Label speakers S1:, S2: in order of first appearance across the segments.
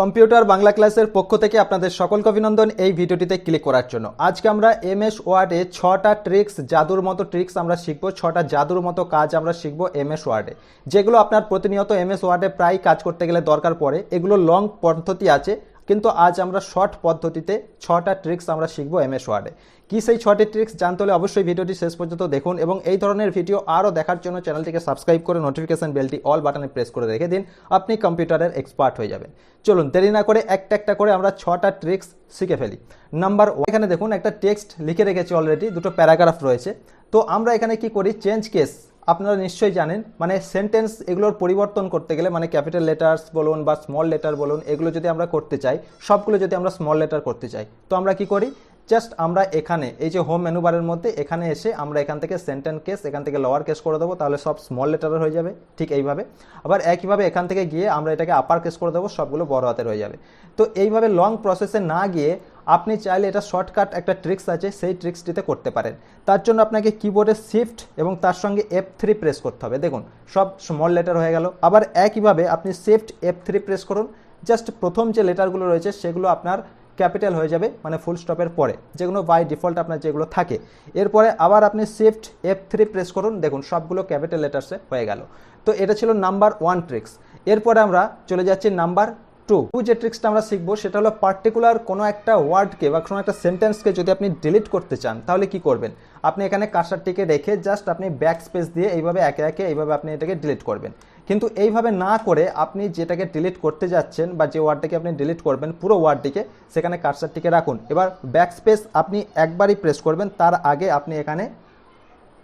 S1: Computer Bangla ক্লাসের পক্ষ থেকে আপনাদের সকলকে অভিনন্দন এই ভিডিওটিতে ক্লিক করার জন্য। আজকে আমরা এম এস ওয়ার্ডে ছটা ট্রিক্স, জাদুর মতো ট্রিক্স আমরা শিখব, ছটা জাদুর মতো কাজ আমরা শিখব এম এস ওয়ার্ডে। যেগুলো আপনার প্রতিনিয়ত এম এস ওয়ার্ডে প্রায় কাজ করতে গেলে দরকার পড়ে, এগুলো লং পদ্ধতি আছে। কিন্তু আজ আমরা শর্ট পদ্ধতিতে ছটা ট্রিক্স আমরা শিখব এম এস ওয়ার্ডে কি সেই ছটি ট্রিক্স জানতে হলে অবশ্যই ভিডিওটি শেষ পর্যন্ত দেখুন এবং এই ধরনের ভিডিও আরও দেখার জন্য চ্যানেলটিকে সাবস্ক্রাইব করে নোটিফিকেশন বেলটি অল বাটনে প্রেস করে রেখে দিন, আপনি কম্পিউটারের এক্সপার্ট হয়ে যাবেন। চলুন, দেরি না করে একটা একটা করে আমরা ছটা ট্রিক্স শিখে ফেলি। নাম্বার ওয়ান এখানে দেখুন একটা টেক্সট লিখে রেখেছি অলরেডি দুটো প্যারাগ্রাফ রয়েছে। তো আমরা এখানে কি করি? চেঞ্জ কেস আপনারা নিশ্চয়ই জানেন মানে সেন্টেন্স এগুলোর পরিবর্তন করতে গেলে মানে ক্যাপিটাল লেটার্স বলুন বা স্মল লেটার বলুন, এগুলো যদি আমরা করতে চাই, সবগুলো যদি আমরা স্মল লেটার করতে চাই, তো আমরা কি করি? জাস্ট আমরা এখানে, এই যে হোম মেনু বারের মধ্যে, এখানে এসে আমরা এখান থেকে সেন্টেন্স কেস এখান থেকে লোয়ার কেস করে দেবো, তাহলে সব স্মল লেটারের হয়ে যাবে, ঠিক এইভাবে। আবার একইভাবে এখান থেকে গিয়ে আমরা এটাকে আপার কেস করে দেবো, সবগুলো বড় হাতের হয়ে যাবে। তো এইভাবে লং প্রসেসে না গিয়ে আপনি চাইলে এটা শর্টকাট একটা ট্রিক্স আছে, সেই ট্রিক্সটিতে করতে পারেন। তার জন্য আপনাকে কিবোর্ডে শিফট এবং তার সঙ্গে এফ থ্রি প্রেস করতে হবে। দেখুন, সব স্মল লেটার হয়ে গেল। আবার একইভাবে আপনি শিফট এফ থ্রি প্রেস করুন। জাস্ট প্রথম যে লেটারগুলো রয়েছে, সেগুলো আপনার ক্যাপিটাল হয়ে যাবে মানে ফুল স্টপের পরে। যেগুলো বাই ডিফল্ট আপনার যেগুলো থাকে। এরপরে আবার আপনি শিফট এফ থ্রি প্রেস করুন। দেখুন, সবগুলো ক্যাপিটাল লেটার্সে হয়ে গেল। তো এটা ছিল নাম্বার ওয়ান ট্রিক্স এরপরে আমরা চলে যাচ্ছি নাম্বার টু টু যে ট্রিক্সটা আমরা শিখব, সেটা হলো পার্টিকুলার কোনো একটা ওয়ার্ডকে বা কোনো একটা সেন্টেন্সকে যদি আপনি ডিলিট করতে চান, তাহলে কি করবেন? আপনি এখানে কার্সারটিকে রেখে জাস্ট আপনি ব্যাক স্পেস দিয়ে এইভাবে একে একে এইভাবে আপনি এটাকে ডিলিট করবেন। কিন্তু এইভাবে না করে আপনি যেটাকে ডিলিট করতে যাচ্ছেন বা যে ওয়ার্ডটাকে আপনি ডিলিট করবেন, পুরো ওয়ার্ডটিকে সেখানে কার্সারটিকে রাখুন। এবার ব্যাক স্পেস আপনি একবারই প্রেস করবেন, তার আগে আপনি এখানে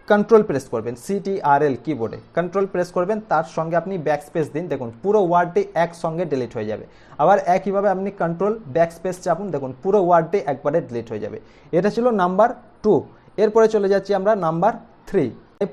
S1: কন্ট্রোল প্রেস করবেন সিটিআরএল কিবোর্ডে কন্ট্রোল প্রেস করবেন, তার সঙ্গে আপনি ব্যাক স্পেস দিন। দেখুন, পুরো ওয়ার্ডটি একসঙ্গে ডিলিট হয়ে যাবে। আবার একইভাবে আপনি কন্ট্রোল ব্যাক স্পেস চাপুন, দেখুন, পুরো ওয়ার্ডটি একবারে ডিলিট হয়ে যাবে। এটা ছিল নাম্বার টু এরপরে চলে যাচ্ছি আমরা নাম্বার থ্রি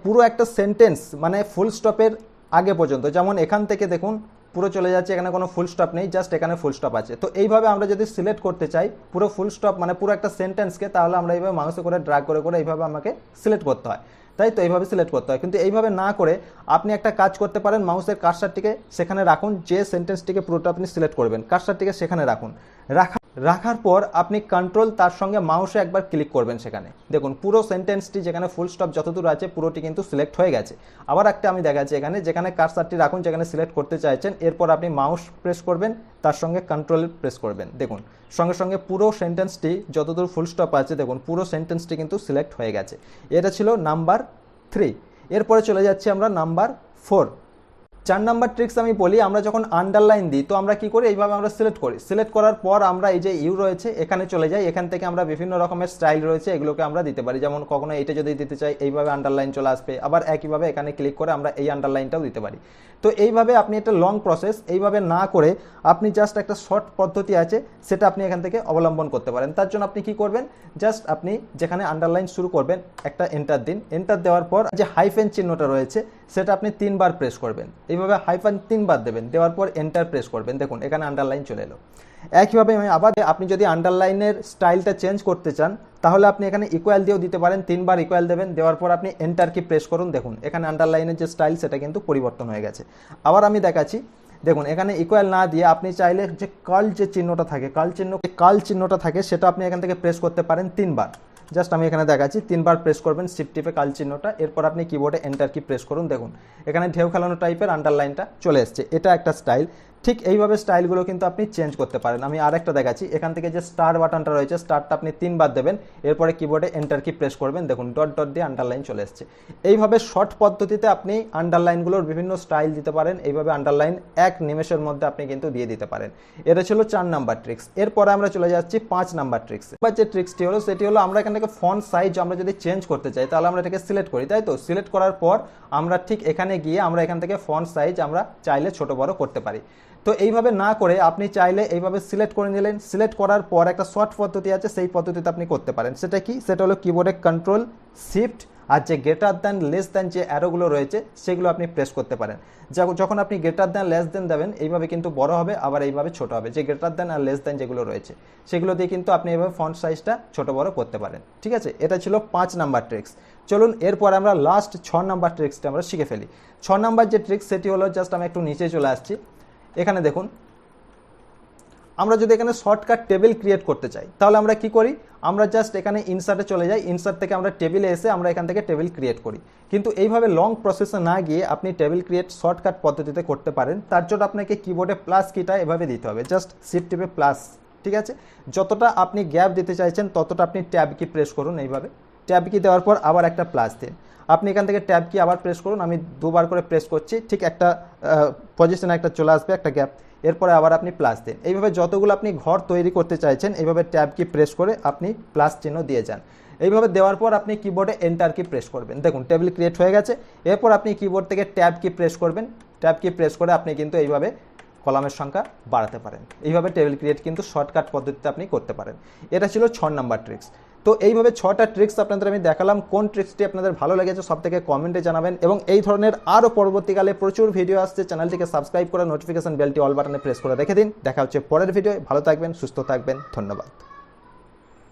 S1: পুরো একটা সেন্টেন্স মানে ফুল স্টপের আগে পর্যন্ত। যেমন এখান থেকে দেখুন, পুরো চলে যাচ্ছে, এখানে কোনো ফুল স্টপ নেই জাস্ট এখানে ফুল স্টপ আছে। তো এইভাবে আমরা যদি সিলেক্ট করতে চাই, পুরো ফুল স্টপ মানে পুরো একটা সেন্টেন্সকে তাহলে আমরা এইভাবে মাউসে করে ড্রাগ করে করে এইভাবে আমাকে সিলেক্ট করতে হয়। তাই তো এইভাবে সিলেক্ট করতে হয়। কিন্তু এইভাবে না করে আপনি একটা কাজ করতে পারেন মাউসের কার্সারটিকে সেখানে রাখুন, যে সেন্টেন্সটিকে পুরোটা আপনি সিলেক্ট করবেন কার্সারটিকে সেখানে রাখুন। রাখা রাখার পর আপনি কন্ট্রোল তার সঙ্গে মাউসে একবার ক্লিক করবেন সেখানে। দেখুন, পুরো সেন্টেন্সটি যেখানে ফুল স্টপ যতদূর আছে, পুরোটি কিন্তু সিলেক্ট হয়ে গেছে। আবার একটা আমি দেখাচ্ছি এখানে, যেখানে কার্সারটি রাখুন, যেখানে সিলেক্ট করতে চাইছেন, এরপর আপনি মাউস প্রেস করবেন, তার সঙ্গে কন্ট্রোল প্রেস করবেন। দেখুন, সঙ্গে সঙ্গে পুরো সেন্টেন্সটি যতদূর ফুল স্টপ আছে, দেখুন, পুরো সেন্টেন্সটি কিন্তু সিলেক্ট হয়ে গেছে। এটা ছিল নাম্বার থ্রি এরপরে চলে যাচ্ছি আমরা নাম্বার ফোর চার নাম্বার ট্রিক্স আমি বলি, আমরা যখন আন্ডারলাইন দিই, তো আমরা কি করি? এইভাবে আমরা সিলেক্ট করি। সিলেক্ট করার পর আমরা এই যে ইউ রয়েছে, এখানে চলে যাই। এখান থেকে আমরা বিভিন্ন রকমের স্টাইল রয়েছে, এগুলোকে আমরা দিতে পারি। যেমন কখনো এইটা যদি দিতে চাই, এইভাবে আন্ডারলাইন চলে আসবে। আবার একইভাবে এখানে ক্লিক করে আমরা এই আন্ডারলাইনটাও দিতে পারি। তো এইভাবে আপনি একটা লং প্রসেস এইভাবে না করে আপনি জাস্ট একটা শর্ট পদ্ধতি আছে, সেটা আপনি এখান থেকে অবলম্বন করতে পারেন। তার জন্য আপনি কি করবেন? জাস্ট আপনি যেখানে আন্ডারলাইন শুরু করবেন, একটা এন্টার দিন। এন্টার দেওয়ার পর যে হাইফেন চিহ্নটা রয়েছে সেটা আপনি তিনবার প্রেস করবেন। এইভাবে হাইফান তিনবার দেবেন, দেওয়ার পর এন্টার প্রেস করবেন। দেখুন, এখানে আন্ডারলাইন চলে এলো। একইভাবে আমি আবার আপনি যদি আন্ডারলাইনের স্টাইলটা চেঞ্জ করতে চান, তাহলে আপনি এখানে ইকুয়াল দিয়েও দিতে পারেন, তিনবার ইকুয়াল দেবেন, দেওয়ার পর আপনি এন্টার কি প্রেস করুন। দেখুন, এখানে আন্ডারলাইনের যে স্টাইল সেটা কিন্তু পরিবর্তন হয়ে গেছে। আবার আমি দেখাচ্ছি, দেখুন, এখানে ইকুয়াল না দিয়ে আপনি চাইলে যে কাল যে চিহ্নটা থাকে কাল চিহ্ন কাল চিহ্নটা থাকে, সেটা আপনি এখান থেকে প্রেস করতে পারেন তিনবার। জাস্ট আমি এখানে দেখাচ্ছি, তিনবার প্রেস করবেন শিফট টিপে কাল চিহ্নটা, এরপর আপনি কিবোর্ডে এন্টার কি প্রেস করুন। দেখুন, এখানে ঢেউ খেলানো টাইপের আন্ডারলাইনটা চলে এসছে। এটা একটা স্টাইল ঠিক এইভাবে স্টাইলগুলো কিন্তু আপনি চেঞ্জ করতে পারেন। আমি আর একটা দেখাচ্ছি। এখান থেকে যে স্টার বাটনটা রয়েছে, স্টারটা আপনি তিনবার দেবেন। এরপরে কিবোর্ডে এন্টার কি প্রেস করবেন। দেখুন ডট ডট দিয়ে আন্ডারলাইন চলে এসছে। এইভাবে শর্ট পদ্ধতিতে আপনি আন্ডারলাইনগুলোর বিভিন্ন স্টাইল দিতে পারেন। এইভাবে আন্ডারলাইন এক নিমেষের মধ্যে আপনি কিন্তু দিয়ে দিতে পারেন। এটা ছিল চার নাম্বার ট্রিক্স এরপরে আমরা চলে যাচ্ছি পাঁচ নাম্বার ট্রিক্স এবার যে ট্রিক্সটি হলো, সেটি হলো আমরা এখান থেকে ফন্ট সাইজ আমরা যদি চেঞ্জ করতে চাই, তাহলে আমরা এটাকে সিলেক্ট করি, তাই তো? সিলেক্ট করার পর আমরা ঠিক এখানে গিয়ে আমরা এখান থেকে ফন্ট সাইজ আমরা চাইলে ছোট বড় করতে পারি। তো এইভাবে না করে আপনি চাইলে এইভাবে সিলেক্ট করে নিলেন। সিলেক্ট করার পর একটা শর্ট পদ্ধতি আছে, সেই পদ্ধতিতে আপনি করতে পারেন। সেটা কি? সেটা হলো কিবোর্ডে কন্ট্রোল শিফট আর যে গ্রেটার দ্যান লেস দ্যান যে অ্যারোগুলো রয়েছে, সেগুলো আপনি প্রেস করতে পারেন। যখন আপনি গ্রেটার দ্যান লেস দ্যান দেবেন, এইভাবে কিন্তু বড় হবে, আবার এইভাবে ছোট হবে। যে গ্রেটার দ্যান আর লেস দ্যান যেগুলো রয়েছে, সেগুলো দিয়ে কিন্তু আপনি এইভাবে ফন্ট সাইজটা ছোট বড় করতে পারেন। ঠিক আছে? এটা ছিল পাঁচ নাম্বার ট্রিক্স চলুন, এরপর আমরা লাস্ট ছ নাম্বার ট্রিক্সটা আমরা শিখে ফেলি। ছ নাম্বার যে ট্রিক্স সেটি হলো জাস্ট আমি একটু নিচে চলে আসছি। এখানে দেখুন, আমরা যদি এখানে শর্টকাট টেবিল ক্রিয়েট করতে চাই, তাহলে আমরা কি করি? আমরা জাস্ট এখানে ইনসার্টে চলে যাই ইনসার্ট থেকে আমরা টেবিলে এসে আমরা এখান থেকে টেবিল ক্রিয়েট করি। কিন্তু এইভাবে লং প্রসেসে না গিয়ে আপনি টেবিল ক্রিয়েট শর্টকাট পদ্ধতিতে করতে পারেন, তার জন্য আপনাকে কিবোর্ডে প্লাস কিটা এভাবে দিতে হবে। জাস্ট সিট টিপে প্লাস ঠিক আছে? যতটা আপনি গ্যাপ দিতে চাইছেন, ততটা আপনি ট্যাব কি প্রেস করুন এইভাবে। ট্যাব কি দেওয়ার পর আবার একটা প্লাস দিন। আপনি এখান থেকে ট্যাব কি আবার প্রেস করুন, আমি দুবার করে প্রেস করছি, ঠিক একটা পজিশনে একটা চলে আসবে, একটা গ্যাপ এরপরে আবার আপনি প্লাস দিন। এইভাবে যতগুলো আপনি ঘর তৈরি করতে চাইছেন, এইভাবে ট্যাব কি প্রেস করে আপনি প্লাস চিহ্ন দিয়ে যান। এইভাবে দেওয়ার পর আপনি কিবোর্ডে এন্টার কি প্রেস করবেন। দেখুন টেবিল ক্রিয়েট হয়ে গেছে। এরপর আপনি কিবোর্ড থেকে ট্যাব কি প্রেস করবেন। ট্যাব কি প্রেস করে আপনি কিন্তু এইভাবে কলামের সংখ্যা বাড়াতে পারেন। এইভাবে টেবিল ক্রিয়েট কিন্তু শর্টকাট পদ্ধতিতে আপনি করতে পারেন। এটা ছিল ছ নম্বর ট্রিক্স তো এইভাবে ছটা ট্রিক্স আপনাদের আমি দেখালাম, কোন ট্রিক্সটি আপনাদের ভালো লেগেছে সব থেকে কমেন্টে জানাবেন এবং এই ধরনের আরও পরবর্তীকালে প্রচুর ভিডিও আসছে, চ্যানেলটিকে সাবস্ক্রাইব করে নোটিফিকেশন বেলটি অল বাটনে প্রেস করে রেখে দিন। দেখা হচ্ছে পরের ভিডিও ভালো থাকবেন, সুস্থ থাকবেন, ধন্যবাদ।